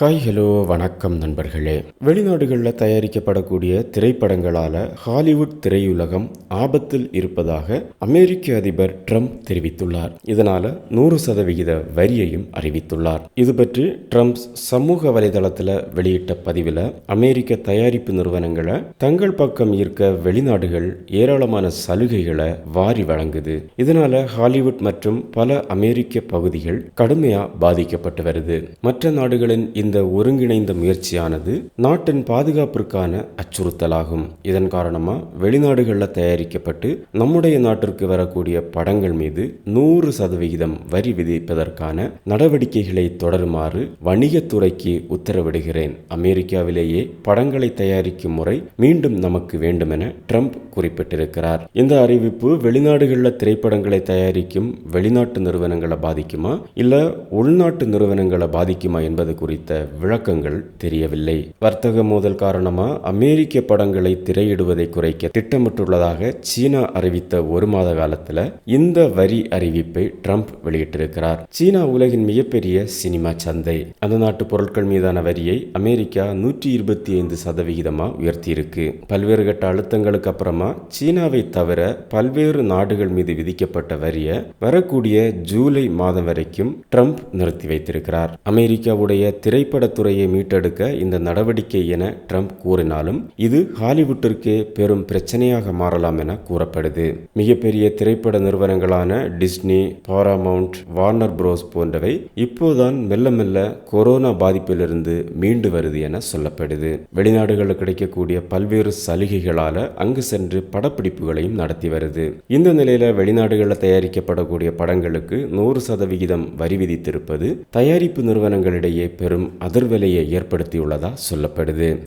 Hi hello வணக்கம் நண்பர்களே. வெளிநாடுகளில் தயாரிக்கப்படக்கூடிய திரைப்படங்களால ஹாலிவுட் திரையுலகம் ஆபத்தில் இருப்பதாக அமெரிக்க அதிபர் ட்ரம்ப் தெரிவித்துள்ளார். இதனால நூறு சதவிகித வரியையும் அறிவித்துள்ளார். இது பற்றி ட்ரம்ப் சமூக வலைதளத்தில் வெளியிட்ட பதிவில் அமெரிக்க தயாரிப்பு நிறுவனங்களை தங்கள் பக்கம் ஈர்க்க வெளிநாடுகள் ஏராளமான சலுகைகளை வாரி வழங்குது. இதனால ஹாலிவுட் மற்றும் பல அமெரிக்க பகுதிகள் கடுமையா பாதிக்கப்பட்டு வருது. மற்ற நாடுகளின் இந்த ஒருங்கிணைந்த முயற்சியானது நாட்டின் பாதுகாப்பிற்கான அச்சுறுத்தலாகும். இதன் காரணமா வெளிநாடுகளில் தயாரிக்கப்பட்டு நம்முடைய நாட்டிற்கு வரக்கூடிய படங்கள் மீது நூறு சதவிகிதம் வரி விதிப்பதற்கான நடவடிக்கைகளை தொடருமாறு வணிகத்துறைக்கு உத்தரவிடுகிறேன். அமெரிக்காவிலேயே படங்களை தயாரிக்கும் முறை மீண்டும் நமக்கு வேண்டுமென ட்ரம்ப் குறிப்பிட்டிருக்கிறார். இந்த அறிவிப்பு வெளிநாடுகளில் திரைப்படங்களை தயாரிக்கும் வெளிநாட்டு நிறுவனங்களை பாதிக்குமா? இல்ல உள்நாட்டு நிறுவனங்களை பாதிக்குமா என்பது குறித்த விளக்கங்கள் தெரியவில்லை. வர்த்தக மோதல் காரணமா அமெரிக்க படங்களை திரையிடுவதை குறைக்க திட்டமிட்டுள்ளதாக சீனா அறிவித்த ஒரு மாத காலத்துல இந்த வரி அறிவிப்பை ட்ரம்ப் வெளியிட்டிருக்கிறார். சீனா உலகின் மிகப்பெரிய சினிமா சந்தை. அந்த நாட்டு பொருட்கள் மீதான வரியை அமெரிக்கா நூற்றி இருபத்தி ஐந்து சதவிகிதமா உயர்த்தியிருக்கு. பல்வேறு கட்ட அழுத்தங்களுக்கு அப்புறமா சீனாவை தவிர பல்வேறு நாடுகள் மீது விதிக்கப்பட்ட வரியை வரக்கூடிய ஜூலை மாதம் வரைக்கும் ட்ரம்ப் நிறுத்தி வைத்திருக்கிறார். அமெரிக்காவுடைய திரை திரைப்படத்துறையை மீட்டெடுக்க இந்த நடவடிக்கை என ட்ரம்ப் கூறினாலும் இது ஹாலிவுட்டிற்கே பெரும் பிரச்சனையாக மாறலாம் என கூறப்படுது. மிகப்பெரிய திரைப்பட நிறுவனங்களான டிஸ்னி பாராமவுண்ட் வார்னர் புரோஸ் போன்றவை இப்போதான் மெல்ல மெல்ல கொரோனா பாதிப்பிலிருந்து மீண்டு வருது என சொல்லப்படுது. வெளிநாடுகளில் கிடைக்கக்கூடிய பல்வேறு சலுகைகளால அங்கு சென்று படப்பிடிப்புகளையும் நடத்தி வருது. இந்த நிலையில வெளிநாடுகளில் தயாரிக்கப்படக்கூடிய படங்களுக்கு நூறு சதவிகிதம் வரி விதித்திருப்பது தயாரிப்பு நிறுவனங்களிடையே பெரும் அதிர்வலையை ஏற்படுத்தியுள்ளதா சொல்லப்படுது.